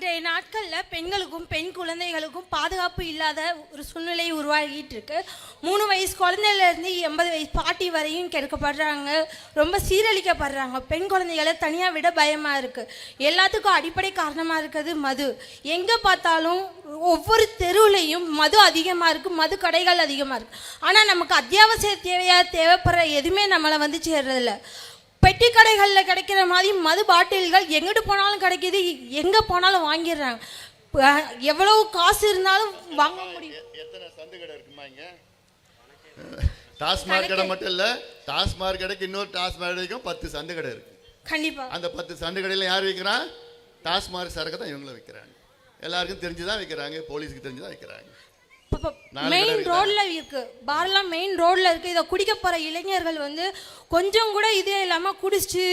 இன்றைய நாட்களில் பெண்களுக்கும் பெண் குழந்தைகளுக்கும் பாதுகாப்பு இல்லாத ஒரு சூழ்நிலை உருவாகிட்டு இருக்கு மூணு வயசு குழந்தையிலேருந்து எண்பது வயசு பாட்டி வரையும் கெடுக்கப்படுறாங்க. ரொம்ப சீரழிக்கப்படுறாங்க. பெண் குழந்தைகளை தனியாக விட பயமாக இருக்குது எல்லாத்துக்கும் அடிப்படை காரணமாக இருக்கிறது மது. எங்கே பார்த்தாலும் ஒவ்வொரு தெருவுலையும் மது அதிகமாக இருக்குது மது கடைகள் அதிகமாக இருக்குது ஆனால் நமக்கு அத்தியாவசிய தேவையாக தேவைப்படுற எதுவுமே நம்மளை வந்து சேர்றதில்ல. பெட்டி கடைகளில் கிடைக்கிற மாதிரி மது பாட்டில்கள் எங்கிட்டு போனாலும் கிடைக்கிது. எங்கே போனாலும் வாங்கிடுறாங்க. எவ்வளவு காசு இருந்தாலும் வாங்க முடியும். எத்தனை சந்து கடை இருக்குமா இங்க? டாஸ்மாக் கடை மட்டும் இல்ல டாஸ்மாக் கடைக்கு இன்னொரு டாஸ்மாக் கடைக்கும் பத்து சந்து கடை இருக்கு. கண்டிப்பா. அந்த பத்து சந்து கடையில யார் விற்கிறான் டாஸ்மாக் சரக்கு தான் இவங்களும் விற்கிறாங்க எல்லாருக்கும் தெரிஞ்சுதான் விற்கிறாங்க போலீஸுக்கு தெரிஞ்சுதான் விற்கிறாங்க மெயின்? ரோட்ல இருக்கு. பார்லாம் மெயின் ரோட்ல இருக்கு. இதை குடிக்க போற இளைஞர்கள் வந்து கொஞ்சம் கூட இதே இல்லாம குடிச்சு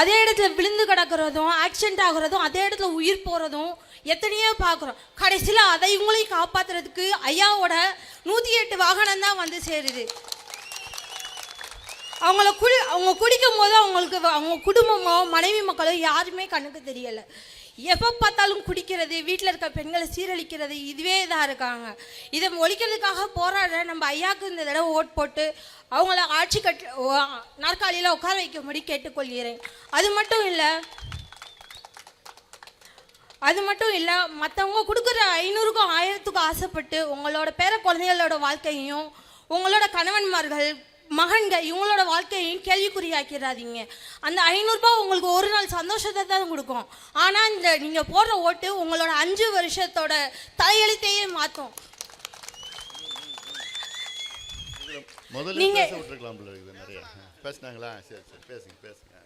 அதே இடத்துல விழுந்து கிடக்கிறதும் ஆக்சிடென்ட் ஆகுறதும் அதே இடத்துல உயிர் போறதும் எத்தனையோ பார்க்குறோம் கடைசியில் அதை இவங்களையும் காப்பாத்துறதுக்கு ஐயாவோட நூற்றி எட்டு வாகனம் தான் வந்து சேருது. அவங்கள குடி அவங்க குடிக்கும் போது அவங்களுக்கு அவங்க குடும்பமோ மனைவி மக்களோ யாருமே கண்ணுக்கு தெரியலை. எப்போ பார்த்தாலும் குடிக்கிறது வீட்டில் இருக்க பெண்களை சீரழிக்கிறது இதுவே இதாக இருக்காங்க. இதை ஒழிக்கிறதுக்காக போராட நம்ம ஐயாவுக்கு இந்த தடவை ஓட் போட்டு அவங்கள ஆட்சி கட்டு நாற்காலியில் உட்கார வைக்கும்படி கேட்டுக்கொள்கிறேன். அது மட்டும் இல்லை அது மட்டும் இல்லை மற்றவங்க கொடுக்குற ஐநூறுக்கும் ஆயிரத்துக்கும் ஆசைப்பட்டு உங்களோட பேர குழந்தைகளோட வாழ்க்கையும் உங்களோட கணவன்மார்கள் மகன்கள் இவங்களோட வாழ்க்கையையும் கேள்விக்குறியாக்கிறாதீங்க. அந்த ஐநூறுரூபா உங்களுக்கு ஒரு நாள் சந்தோஷத்தை தான் கொடுக்கும். ஆனால் இந்த நீங்கள் போடுற ஓட்டு உங்களோட அஞ்சு வருஷத்தோட தலையெழுத்தையே மாற்றும். நீங்க- பேசுனாங்களா? சரி சரி பேசுங்க பேசுங்க.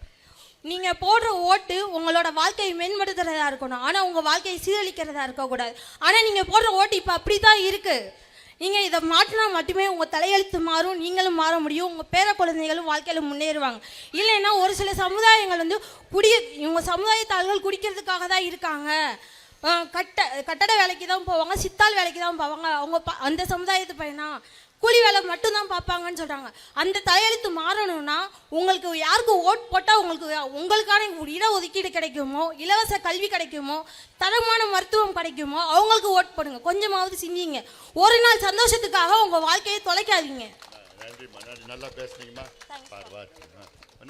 போடுற ஓட்டு உங்களோட வாழ்க்கையை மேம்படுத்துறதா இருக்கணும். ஆனால் உங்கள் வாழ்க்கையை சீரழிக்கிறதா இருக்கக்கூடாது. ஆனால் நீங்கள் போடுற ஓட்டு இப்போ அப்படி தான் இருக்குது நீங்கள் இதை மாற்றினா மட்டுமே உங்கள் தலையெழுத்து மாறும் நீங்களும் மாற முடியும் உங்கள் பேர குழந்தைகளும் வாழ்க்கையில் முன்னேறுவாங்க. இல்லைன்னா ஒரு சில சமுதாயங்கள் வந்து குடிய இவங்க சமுதாயத்தாள்கள் குடிக்கிறதுக்காக தான் இருக்காங்க. கட்ட கட்டட வேலைக்கு தான் போவாங்க சித்தாள் வேலைக்கு தான் போவாங்க. அவங்க ப- அந்த சமுதாயத்து பையனா? கூலி வேலை மட்டும்தான் பார்ப்பாங்கன்னு சொல்கிறாங்க அந்த தலையெழுத்து மாறணும்னா உங்களுக்கு யாருக்கு ஓட் போட்டால் உங்களுக்கு உங்களுக்கான இட ஒதுக்கீடு கிடைக்குமோ இலவச கல்வி கிடைக்குமோ தரமான மருத்துவம் கிடைக்குமோ அவங்களுக்கு ஓட் போடுங்க. கொஞ்சமாவது சிந்திங்க. ஒரு நாள் சந்தோஷத்துக்காக உங்கள் வாழ்க்கையை தொலைக்காதீங்க. நன்றி நல்லா பேசுனீங்கம்மா.